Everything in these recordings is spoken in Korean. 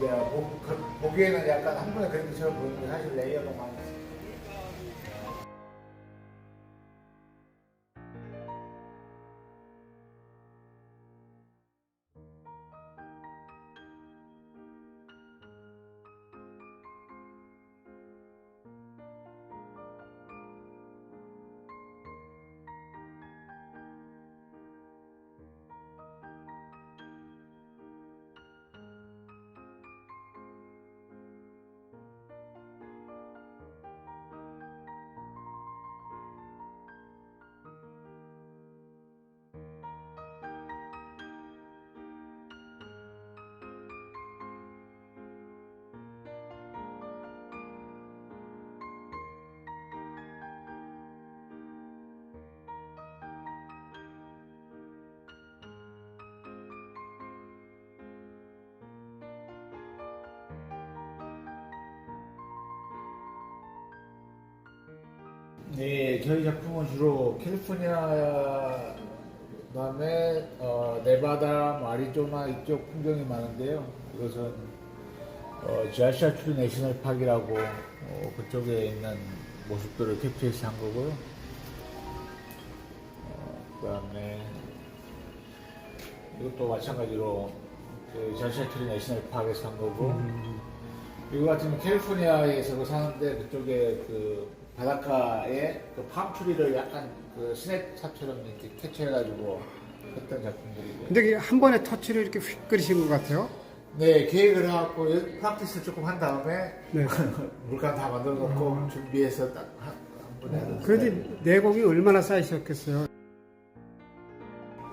이제 보, 그- 보기에는 약간 한 번에 그린 것처럼 보이는데 사실 레이어가 많이 네, 저희 작품은 주로 캘리포니아 그다음에 어, 네바다, 뭐 아리조나 이쪽 풍경이 많은데요. 이것은 어, 트리 내셔널 파크라고 어, 그쪽에 있는 모습들을 캡처해서 한 거고요. 어, 그다음에 이것도 마찬가지로 그 트리 내셔널 파크에서 한 거고. 이거 같은 경우 캘리포니아에서 사는데 그쪽에 그 바닷가에 그 팜트리를 약간 그 스냅샷처럼 이렇게 캡처해가지고 했던 작품들이고. 근데 이게 한 번에 터치를 이렇게 휙 그리신 것 같아요. 네, 계획을 해갖고 프락티스를 조금 한 다음에 네. 물감 다 만들어 놓고 준비해서 딱 한 번에 하는 그래도. 내곡이 얼마나 쌓이셨겠어요.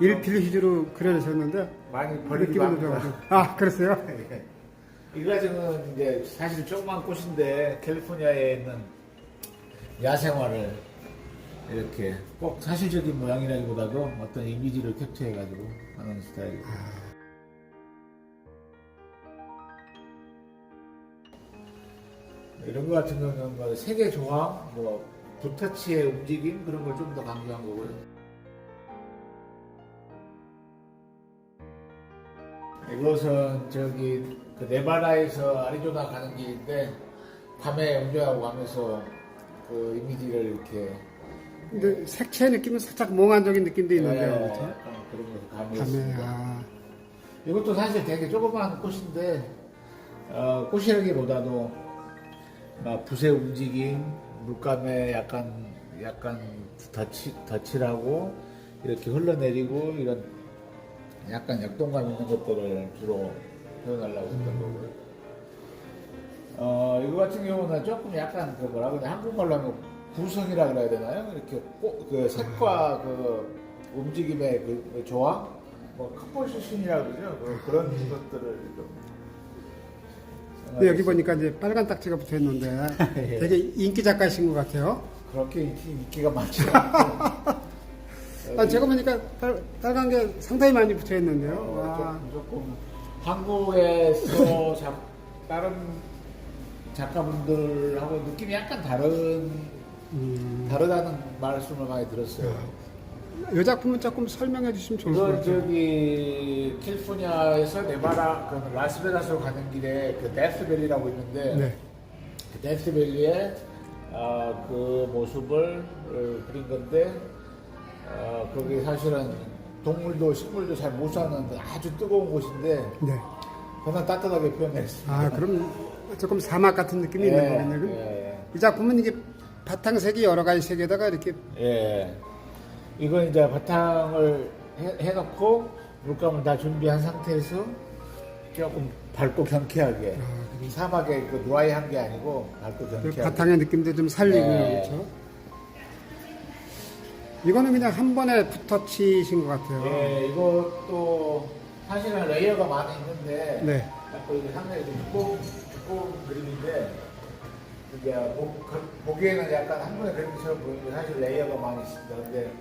일필휘주로 그려내셨는데 많이 버리기도 느낌은 합니다. 좀 아, 그랬어요? 예. 이거 가지고는 이제 사실 조그만 꽃인데 캘리포니아에 있는 야생화를 이렇게 꼭 사실적인 모양이라기보다도 어떤 이미지를 캡처해가지고 하는 스타일이고. 이런 거 같은 경우는 뭐 세계 조항, 뭐 붓터치의 움직임 그런 걸 좀 더 강조한 거고요. 이것은 저기 그 네바다에서 아리조나 가는 길인데 밤에 운전하고 가면서 그 이미지를 이렇게 근데 색채 느낌은 살짝 몽환적인 느낌도 있는데요. 예, 그렇죠? 약간 그런 거 밤에 가미했습니다. 아, 이것도 사실 되게 조그마한 꽃인데 어, 꽃이라기보다도 막 붓의 움직임, 물감에 약간 약간 덧치, 덧칠하고 이렇게 흘러내리고 이런 약간 역동감 있는 것들을 주로 표현하려고 했던 거고요. 어, 이거 같은 경우는 조금 약간 그 뭐라 그래 한국말로 하면 구성이라 그래야 되나요? 이렇게 꽃, 그 색과 그 움직임의 그, 그 조화, 뭐 컴포지션이라 그러죠. 그, 그런 것들을 좀. 근데 여기 보니까 이제 빨간 딱지가 붙어 있는데 예. 되게 인기 작가이신 것 같아요. 그렇게 인기, 인기가 많지 않고. 아, 제가 보니까 빨, 빨간 게 상당히 많이 붙어 있는데요. 어, 와, 조금, 조금 한국에서 작, 다른 작가분들하고 느낌이 약간 다른 음, 다르다는 말씀을 많이 들었어요. 이 작품은 조금 설명해 주시면 좋을 것 같아요. 저기 캘리포니아에서 네바다 그 라스베가스로 가는 길에 그 데스밸리라고 있는데 네. 그 데스밸리의 어, 그 모습을 어, 그린 건데 어, 거기 사실은 동물도 식물도 잘 못 사는 아주 뜨거운 곳인데 네. 워낙 따뜻하게 표현했습니다. 아, 그럼 조금 사막 같은 느낌이 있는 거겠네요. 그럼 예, 이 작품은 이게 바탕색이 여러 가지 색에다가 이렇게 예. 이건 이제 바탕을 해, 해놓고 물감을 다 준비한 상태에서 조금 밝고 경쾌하게 아, 사막에 그 드라이한 게 아니고 밝고 그 경쾌하게 바탕의 느낌도 좀 살리고 네. 그렇죠. 이거는 그냥 한 번에 붙어치신 것 같아요. 예, 이것도 사실은 레이어가 많이 있는데 네. 자꾸 이게 상당히 좀 두꺼운, 두꺼운 그림인데 이게 보, 그- 보기에는 약간 한 번에 그린 것처럼 보이는데 사실 레이어가 많이 있습니다. 근데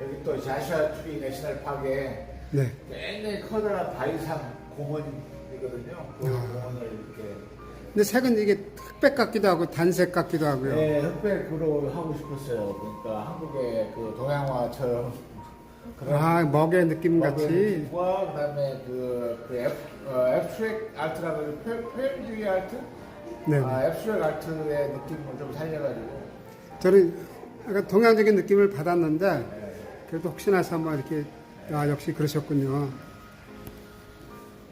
여기 또 자샤 트리 내셔널 파크에 네. 굉장히 커다란 바위산 공원이거든요. 그 아. 공원을 이렇게 근데 색은 이게 흑백 같기도 하고 단색 같기도 하고요. 네, 흑백으로 하고 싶었어요. 그러니까 한국의 그 동양화처럼 아, 먹의 느낌 같이. 과 그다음에 그, 그 앱, 어, 앱스트랙 아트라고 표- 표현주의 아트, 네. 아, 앱스트랙 아트의 느낌을 좀 살려가지고 저는 약간 동양적인 느낌을 받았는데 네. 그래도 혹시나 해서 한번 이렇게 아 역시 그러셨군요.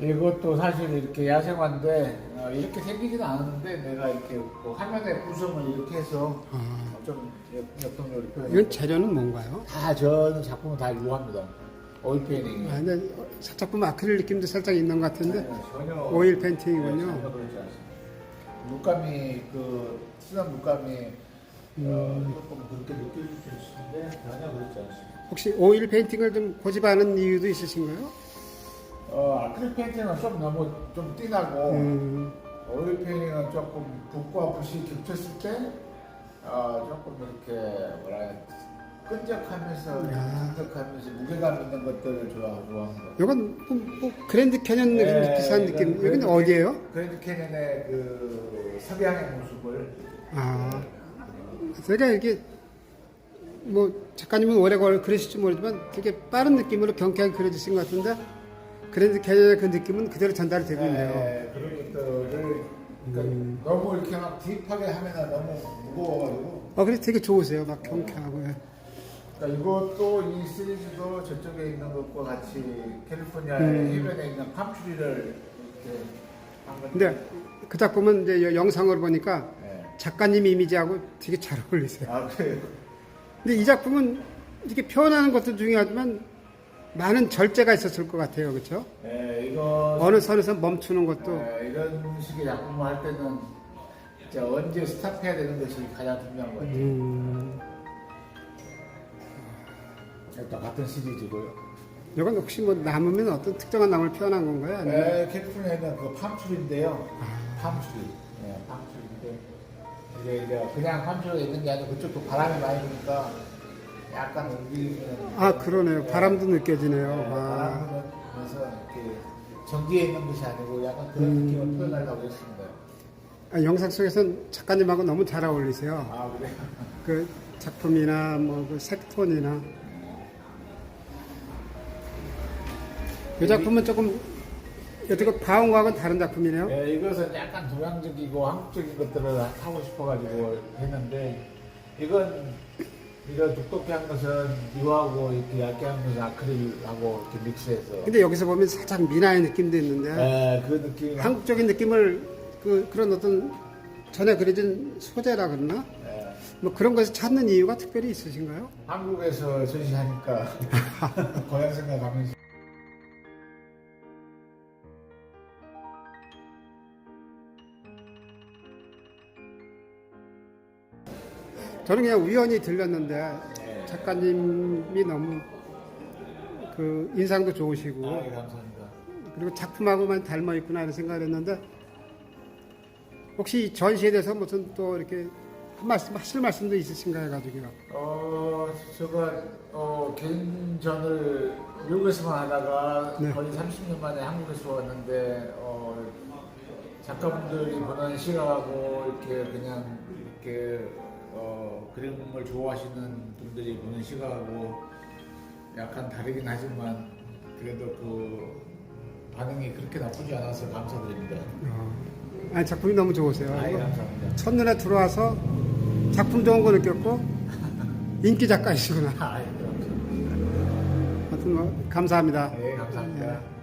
이것도 사실 이렇게 야생화인데 어, 이렇게 생기지는 않았는데 내가 이렇게 그 화면의 구성을 이렇게 해서 아, 좀 역- 역동적으로 표현. 이건 재료는 뭔가요? 다 저는 작품은 다 유화입니다. 오일 페인팅. 아, 근데 살짝 보면 아크릴 느낌도 살짝 있는 것 같은데 전혀 오일 네, 페인팅이군요. 않습니다. 물감이 그 진한 물감이 음. 어, 조금 그렇게 느껴질 수 있는데 전혀 그렇지 않습니다. 혹시 오일 페인팅을 좀 고집하는 이유도 있으신가요? 어, 아크릴 페인팅은 좀 너무 좀 진하고 음, 오일 페인팅은 조금 붓과 붓이 겹쳤을 때 어, 조금 이렇게 뭐라 해야 되지? 끈적하면서 야. 끈적하면서 무게감 있는 것들을 좋아, 좋아하는 거예요. 이건 뭐, 뭐 그랜드 캐년 느낌 네, 비슷한 이건 느낌. 여기는 그랜드 어디예요? 그랜드 캐년의 그 석양의 모습을 아, 제가 이게 뭐 작가님은 오래 걸 그러실지 모르지만 되게 빠른 느낌으로 경쾌하게 그려주신 것 같은데 그랜드 캐년의 그 느낌은 그대로 전달이 되고 있네요. 네, 그런 것들을 그러니까 너무 이렇게 막 딥하게 하면 너무 무거워가지고 어, 그래서 되게 좋으세요. 막 경쾌하고. 예. 그러니까 이것도 이 시리즈도 저쪽에 있는 것과 같이 캘리포니아의 음. 해변에 있는 팜트리를 이렇게 한 건데 근데 그 작품은 이제 여- 영상으로 보니까 네. 작가님 이미지하고 되게 잘 어울리세요. 아 그래요? 근데 이 작품은 이렇게 표현하는 것도 중요하지만 많은 절제가 있었을 것 같아요. 그렇죠? 네, 이거 어느 선에서 멈추는 것도 네, 이런 식의 작품을 할 때는 진짜 언제 스탑해야 되는 것이 가장 중요한 것 같아요. 음, 또 같은 시리즈고요. 이건 혹시 뭐 남으면 어떤 특정한 나무를 표현한 건가요? 아니면 네, 캘리포니아에는 그 팜트리인데요. 팜트리. 네, 팜트리인데 이게 이제 그냥 팜트리가 있는 게 아니고 그쪽도 바람이 많이 부니까 약간 움직이는. 아 그러네요. 바람도 느껴지네요. 네, 아, 바람이 부면서 이렇게 전기에 있는 것이 아니고 약간 그런 음. 느낌을 표현하려고 했습니다. 아, 영상 속에서는 작가님하고 너무 잘 어울리세요. 아 그래. 그 작품이나 뭐그 색톤이나 이 작품은 조금 여태껏 봐온 거하고는 다른 작품이네요. 네, 이것은 약간 동양적이고 한국적인 것들을 하고 싶어가지고 했는데 이건 이런 독특한 것은 이거하고 이렇게 얇게 한 것은 아크릴하고 이렇게 믹스해서. 근데 여기서 보면 살짝 미나의 느낌도 있는데 네, 그 느낌 한국적인 느낌을 그 그런 어떤 전에 그려진 소재라 그러나? 네, 뭐 그런 것을 찾는 이유가 특별히 있으신가요? 한국에서 전시하니까 고향 생각하면서 저는 그냥 우연히 들렸는데 네. 작가님이 너무 그 인상도 좋으시고 아, 예, 감사합니다. 그리고 작품하고만 닮아 있구나 이런 생각을 했는데 혹시 이 전시에 대해서 무슨 또 이렇게 한 말씀 하실 말씀도 있으신가 해가지고요. 어, 제가 어, 개인전을 미국에서만 하다가 네. 거의 30년 만에 한국에서 왔는데 어, 작가분들이 보는 시각하고 이렇게 그냥 이렇게 어, 그림을 좋아하시는 분들이 보는 시각하고 약간 다르긴 하지만 그래도 그 반응이 그렇게 나쁘지 않아서 감사드립니다. 어, 아니 작품이 너무 좋으세요. 아이 감사합니다. 첫눈에 들어와서 작품 좋은 거 느꼈고 인기 작가이시구나. 아이 감사합니다. 하여튼 뭐 감사합니다. 네 감사합니다.